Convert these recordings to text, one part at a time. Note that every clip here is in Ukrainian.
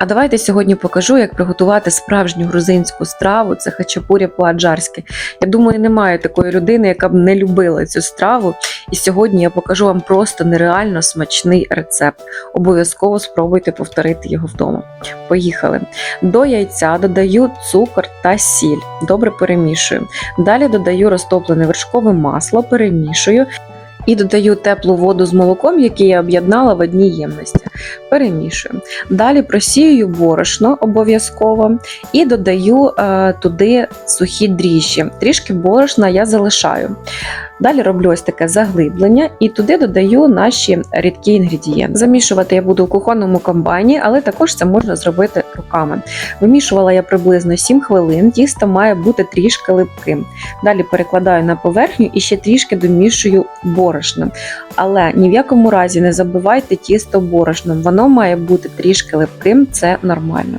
А давайте сьогодні покажу, як приготувати справжню грузинську страву. Це хачапуря по-аджарськи. Я думаю, немає такої людини, яка б не любила цю страву. І сьогодні я покажу вам просто нереально смачний рецепт. Обов'язково спробуйте повторити його вдома. Поїхали. До яйця додаю цукор та сіль. Добре перемішую. Далі додаю розтоплене вершкове масло, перемішую. І додаю теплу воду з молоком, яке я об'єднала в одній ємності. Перемішую. Далі просію борошно обов'язково і додаю е, туди сухі дріжджі. Трішки борошна я залишаю. Далі роблю ось таке заглиблення і туди додаю наші рідкі інгредієнти. Замішувати я буду у кухонному комбайні, але також це можна зробити руками. Вимішувала я приблизно 7 хвилин, тісто має бути трішки липким. Далі перекладаю на поверхню і ще трішки домішую борошном. Але ні в якому разі не забивайте тісто борошном, воно має бути трішки липким, це нормально.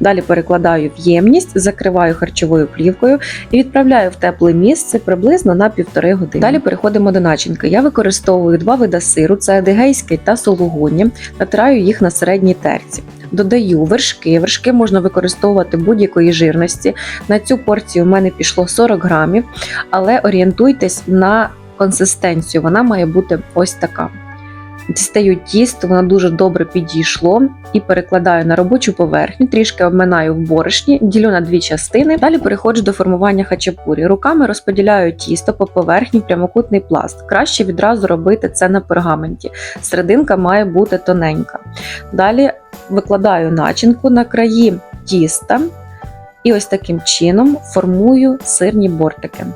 Далі перекладаю в ємність, закриваю харчовою плівкою і відправляю в тепле місце приблизно на півтори години. Далі переходимо до начинки. Я використовую два види сиру: це адигейський та сулугуні, натираю їх на середній терці. Додаю вершки. Вершки можна використовувати будь-якої жирності. На цю порцію в мене пішло 40 грамів, але орієнтуйтесь на консистенцію. Вона має бути ось така. Дістаю тісто, воно дуже добре підійшло і перекладаю на робочу поверхню, трішки обминаю в борошні, ділю на дві частини. Далі переходжу до формування хачапурі. Руками розподіляю тісто по поверхні в прямокутний пласт. Краще відразу робити це на пергаменті. Серединка має бути тоненька. Далі викладаю начинку на краї тіста і ось таким чином формую сирні бортики.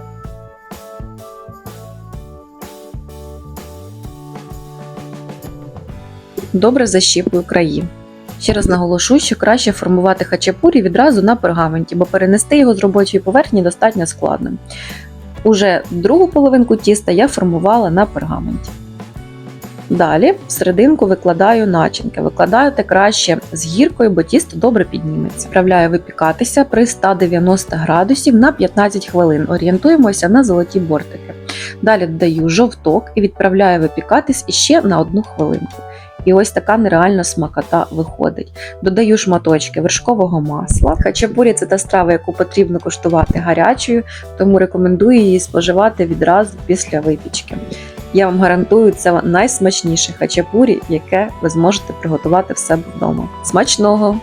Добре защіпую краї. Ще раз наголошу, що краще формувати хачапурі відразу на пергаменті, бо перенести його з робочої поверхні достатньо складно. Уже другу половинку тіста я формувала на пергаменті. Далі в серединку викладаю начинки. Викладаю те краще з гіркою, бо тісто добре підніметься. Вправляю випікатися при 190 градусів на 15 хвилин. Орієнтуємося на золоті бортики. Далі додаю жовток і відправляю випікатись іще на одну хвилинку. І ось така нереальна смакота виходить. Додаю шматочки вершкового масла. Хачапурі це та страва, яку потрібно коштувати гарячою, тому рекомендую її споживати відразу після випічки. Я вам гарантую, це найсмачніше хачапурі, яке ви зможете приготувати в себе вдома. Смачного!